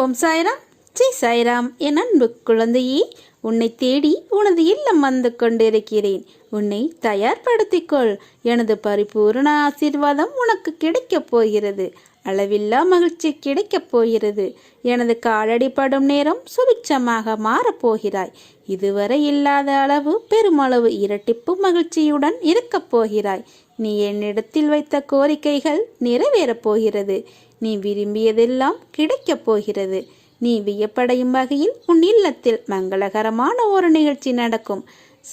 ஓம் சாய்ராம். ஜெய் சாய்ராம். என் அன்பு குழந்தையே உன்னை தேடி உனது இல்லம் வந்து கொண்டிருக்கிறேன். உன்னை தயார்படுத்திக்கொள். எனது பரிபூரண ஆசீர்வாதம் உனக்கு கிடைக்கப் போகிறது. அளவில்லா மகிழ்ச்சி கிடைக்கப் போகிறது. எனது காலடிப்படும் நேரம் சுபிட்சமாக மாறப்போகிறாய் இதுவரை இல்லாத அளவு பெருமளவு இரட்டிப்பு மகிழ்ச்சியுடன் இருக்கப் போகிறாய். நீ என்னிடத்தில் வைத்த கோரிக்கைகள் நிறைவேறப் போகிறது. நீ விரும்பியதெல்லாம் கிடைக்கப் போகிறது. நீ வியப்படையும் வகையில் உன் இல்லத்தில் மங்களகரமான ஒரு நிகழ்ச்சி நடக்கும்.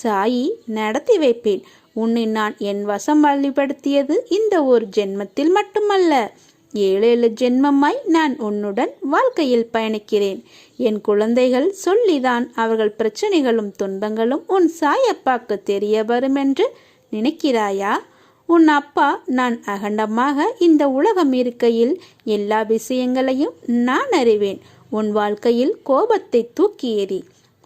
சாயி நடத்தி வைப்பேன். உன்னை நான் என் வசம் வழிபடுத்தியது இந்த ஒரு ஜென்மத்தில் மட்டுமல்ல. ஏழு ஏழு ஜென்மமாய் நான் உன்னுடன் வாழ்க்கையில் பயணிக்கிறேன். என் குழந்தைகள் சொல்லிதான் அவர்கள் பிரச்சனைகளும் துன்பங்களும் உன் சாயப்பாக்கு தெரிய வரும் என்று நினைக்கிறாயா? உன் அப்பா நான் அகண்டமாக இந்த உலகம் இருக்கையில் எல்லா விஷயங்களையும் நான் அறிவேன். உன் வாழ்க்கையில் கோபத்தை தூக்கி எறி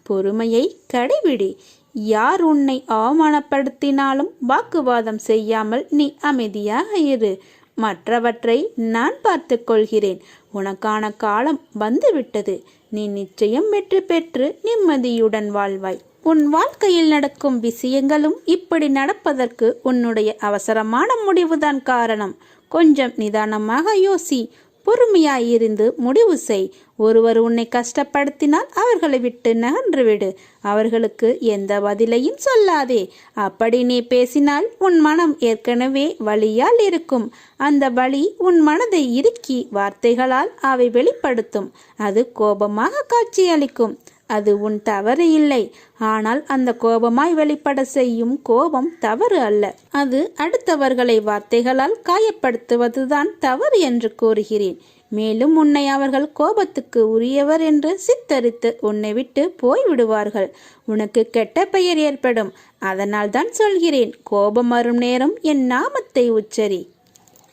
பொறுமையை கடைபிடி. யார் உன்னை அவமானப்படுத்தினாலும் வாக்குவாதம் செய்யாமல் நீ அமைதியாக இரு. மற்றவற்றை நான் பார்த்து கொள்கிறேன். உனக்கான காலம் வந்துவிட்டது. நீ நிச்சயம் வெற்றி பெற்று நிம்மதியுடன் வாழ்வாய். உன் வாழ்க்கையில் நடக்கும் விஷயங்களும் இப்படி நடப்பதற்கு உன்னுடைய அவசரமான முடிவுதான் காரணம். கொஞ்சம் நிதானமாக யோசி. பொறுமையாயிருந்து முடிவு செய். ஒருவர் உன்னை கஷ்டப்படுத்தினால் அவர்களை விட்டு நகன்று விடு அவர்களுக்கு எந்த பதிலையும் சொல்லாதே. அப்படி நீ பேசினால் உன் மனம் ஏற்கனவே வழியால் இருக்கும். அந்த வழி உன் மனதை இறுக்கி வார்த்தைகளால் அவை வெளிப்படுத்தும். அது கோபமாக காட்சியளிக்கும். அது உன் தவறு இல்லை. ஆனால் அந்த கோபமாய் வெளிப்பட செய்யும் கோபம் தவறு அல்ல. அது அடுத்தவர்களை வார்த்தைகளால் காயப்படுத்துவதுதான் தவறு என்று கூறுகிறேன். மேலும் உன்னை அவர்கள் கோபத்துக்கு உரியவர் என்று சித்தரித்து உன்னை விட்டு போய்விடுவார்கள். உனக்கு கெட்ட பெயர் ஏற்படும். அதனால் தான் சொல்கிறேன் கோபம் வரும் நேரம் என் நாமத்தை உச்சரி.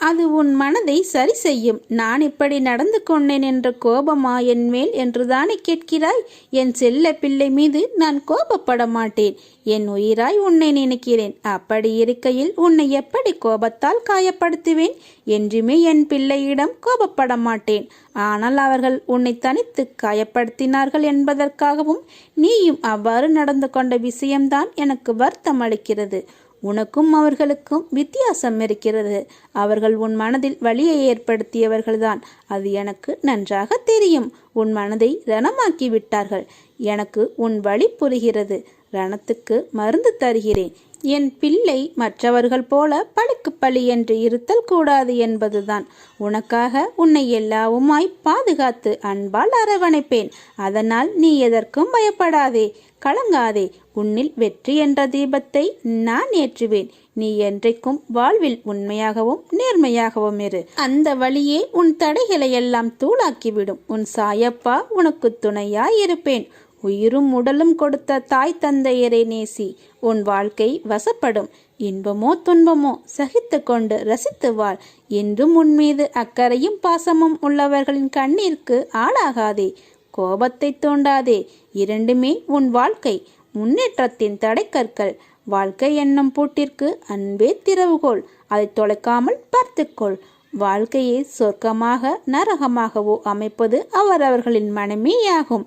அது உன் மனதை சரி செய்யும். நான் இப்படி நடந்து கொண்டேன் என்ற கோபமா என் மேல் என்று தானே கேட்கிறாய்? என் செல்ல பிள்ளை மீது நான் கோபப்பட மாட்டேன். என் உயிராய் உன்னை நினைக்கிறேன். அப்படி இருக்கையில் உன்னை எப்படி கோபத்தால் காயப்படுத்துவேன்? என்றுமே என் பிள்ளையிடம் கோபப்பட மாட்டேன். ஆனால் அவர்கள் உன்னை தனித்து காயப்படுத்தினார்கள் என்பதற்காகவும் நீயும் அவ்வாறு நடந்து கொண்ட விஷயம்தான் எனக்கு வருத்தம் அளிக்கிறது. உனக்கும் அவர்களுக்கும் வித்தியாசம் இருக்கிறது. அவர்கள் உன் மனதில் வழியை ஏற்படுத்தியவர்கள்தான். அது எனக்கு நன்றாக தெரியும். உன் மனதை ரணமாக்கி விட்டார்கள் எனக்கு உன் வழி புரிகிறது. ரணத்துக்கு மருந்து தருகிறேன். என் பிள்ளை மற்றவர்கள் போல பழுக்கு பழி என்று இருத்தல் கூடாது என்பதுதான். உனக்காக உன்னை எல்லாவுமாய் பாதுகாத்து அன்பால் அரவணைப்பேன். அதனால் நீ எதற்கும் பயப்படாதே. கலங்காதே. உன்னில் வெற்றி என்ற தீபத்தை நான் ஏற்றுவேன். நீ என்றைக்கும் வாழ்வில் உண்மையாகவும் நேர்மையாகவும் இரு. அந்த வழியே உன் தடைகளை எல்லாம் தூளாக்கிவிடும். உன் சாயப்பா உனக்கு துணையாய் இருப்பேன் உயிரும் உடலும் கொடுத்த தாய் தந்தையரை நேசி. உன் வாழ்க்கை வசப்படும். இன்பமோ துன்பமோ சகித்து கொண்டு ரசித்து வாழ். என்றும் உன் மீது அக்கறையும் பாசமும் உள்ளவர்களின் கண்ணீருக்கு ஆளாகாதே. கோபத்தை தூண்டாதே. இரண்டுமே உன் வாழ்க்கை. முன்னேற்றத்தின் தடைக்கற்கள். வாழ்க்கை என்னும் பூட்டிற்கு அன்பே திறவுகோள். அதை தொலைக்காமல் பார்த்துக்கொள். வாழ்க்கையை சொர்க்கமாக நரகமாகவோ அமைப்பது அவரவர்களின் மனமேயாகும்.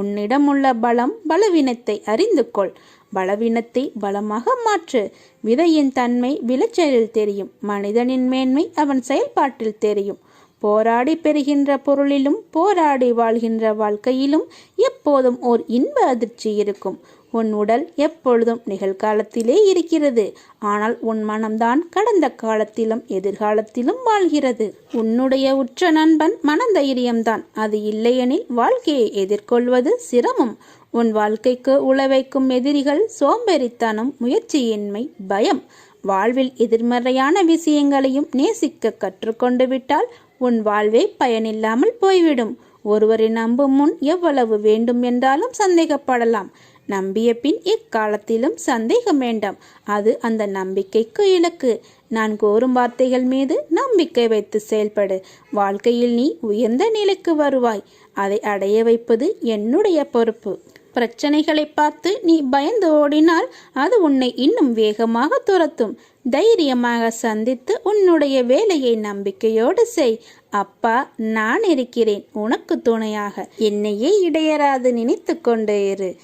உன்னிடம் உள்ள பலம் பலவீனத்தை அறிந்து கொள் பலவீனத்தை பலமாக மாற்று. விதையின் தன்மை விளைச்சலில் தெரியும். மனிதனின் மேன்மை அவன் செயல்பாட்டில் தெரியும். போராடி பெறுகின்ற பொருளிலும் போராடி வாழ்கின்ற வாழ்க்கையிலும் எப்போதும் ஓர் இன்ப அதிர்ச்சி இருக்கும். உன் உடல் எப்பொழுதும் நிகழ்காலத்திலே இருக்கிறது. ஆனால் உன் மனம்தான் கடந்த காலத்திலும் எதிர்காலத்திலும் வாழ்கிறது. உன்னுடைய உற்ற நண்பன் மனதைரியம்தான். அது இல்லையெனில் வாழ்க்கையை எதிர்கொள்வது சிரமம். உன் வாழ்க்கைக்கு உழவைக்கும் எதிரிகள் சோம்பேறித்தனம் முயற்சியின்மை பயம். வாழ்வில் எதிர்மறையான விஷயங்களையும் நேசிக்க கற்றுக்கொண்டு விட்டால் உன் வாழ்வே பயனில்லாமல் போய்விடும். ஒருவரை நம்பும் முன் எவ்வளவு வேண்டும் என்றாலும் சந்தேகப்படலாம். நம்பிய பின் இக்காலத்திலும் சந்தேகம் வேண்டாம். அது அந்த நம்பிக்கைக்கு இலக்கு. நான் கோரும் வார்த்தைகள் மீது நம்பிக்கை வைத்து செயல்படு. வாழ்க்கையில் நீ உயர்ந்த நிலைக்கு வருவாய். அதை அடைய வைப்பது என்னுடைய பொறுப்பு. பிரச்சனைகளை பார்த்து நீ பயந்து ஓடினால் அது உன்னை இன்னும் வேகமாக துரத்தும். தைரியமாக சந்தித்து உன்னுடைய வேலையை நம்பிக்கையோடு செய். அப்பா நான் இருக்கிறேன். உனக்கு துணையாக. என்னையே இடையராது நினைத்து கொண்டே இரு.